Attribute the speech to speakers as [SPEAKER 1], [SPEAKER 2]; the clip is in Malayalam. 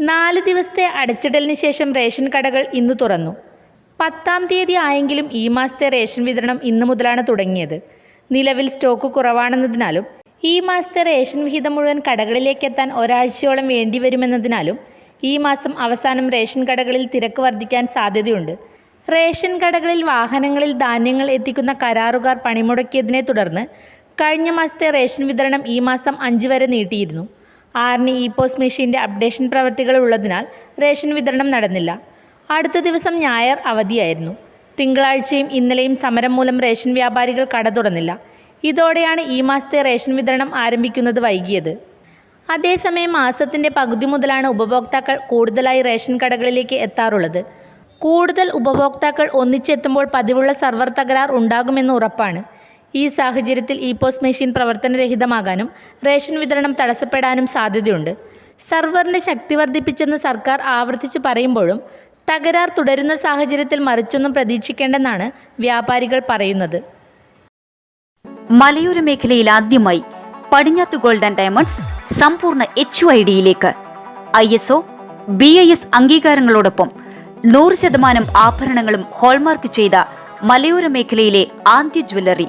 [SPEAKER 1] നാല് ദിവസത്തെ അടച്ചിടലിന് ശേഷം റേഷൻ കടകൾ ഇന്ന് തുറന്നു. പത്താം തീയതി ആയെങ്കിലും ഈ മാസത്തെ റേഷൻ വിതരണം ഇന്ന് മുതലാണ് തുടങ്ങിയത്. നിലവിൽ സ്റ്റോക്ക് കുറവാണെന്നതിനാലും ഈ മാസത്തെ റേഷൻ വിഹിതം മുഴുവൻ കടകളിലേക്ക് എത്താൻ ഒരാഴ്ചയോളം വേണ്ടിവരുമെന്നതിനാലും ഈ മാസം അവസാനം റേഷൻ കടകളിൽ തിരക്ക് വർദ്ധിക്കാൻ സാധ്യതയുണ്ട്. റേഷൻ കടകളിൽ വാഹനങ്ങളിൽ ധാന്യങ്ങൾ എത്തിക്കുന്ന കരാറുകാർ പണിമുടക്കിയതിനെ തുടർന്ന് കഴിഞ്ഞ മാസത്തെ റേഷൻ വിതരണം ഈ മാസം അഞ്ച് വരെ നീട്ടിയിരുന്നു. ഇ പോസ്റ്റ് മെഷീന്റെ അപ്ഡേഷൻ പ്രവൃത്തികൾ ഉള്ളതിനാൽ റേഷൻ വിതരണം നടന്നില്ല. അടുത്ത ദിവസം ഞായർ അവധിയായിരുന്നു. തിങ്കളാഴ്ചയും ഇന്നലെയും സമരം മൂലം റേഷൻ വ്യാപാരികൾ കട തുറന്നില്ല. ഇതോടെയാണ് ഈ മാസത്തെ റേഷൻ വിതരണം ആരംഭിക്കുന്നത് വൈകിയത്. അതേസമയം മാസത്തിന്റെ പകുതി മുതലാണ് ഉപഭോക്താക്കൾ കൂടുതലായി റേഷൻ കടകളിലേക്ക് എത്താറുള്ളത്. കൂടുതൽ ഉപഭോക്താക്കൾ ഒന്നിച്ചെത്തുമ്പോൾ പതിവുള്ള സർവർ തകരാർ ഉണ്ടാകുമെന്ന് ഉറപ്പാണ്. ഈ സാഹചര്യത്തിൽ ഇ പോസ് മെഷീൻ പ്രവർത്തനരഹിതമാകാനും റേഷൻ വിതരണം തടസ്സപ്പെടാനും സാധ്യതയുണ്ട്. സർവറിന്റെ ശക്തി വർദ്ധിപ്പിച്ചെന്ന് സർക്കാർ ആവർത്തിച്ച് പറയുമ്പോഴും തകരാർ തുടരുന്ന സാഹചര്യത്തിൽ മറിച്ചൊന്നും പ്രതീക്ഷിക്കേണ്ടെന്നാണ് വ്യാപാരികൾ പറയുന്നത്.
[SPEAKER 2] മലയോര മേഖലയിൽ ആദ്യമായി പടിഞ്ഞാത്ത് ഗോൾഡ് ആൻഡ് ഡയമണ്ട്സ് സമ്പൂർണ എച്ച് ഐ ഡിയിലേക്ക്. I S O B I S അംഗീകാരങ്ങളോടൊപ്പം നൂറ് ശതമാനം ആഭരണങ്ങളും ഹോൾമാർക്ക് ചെയ്ത മലയോര മേഖലയിലെ ആദ്യ jewellery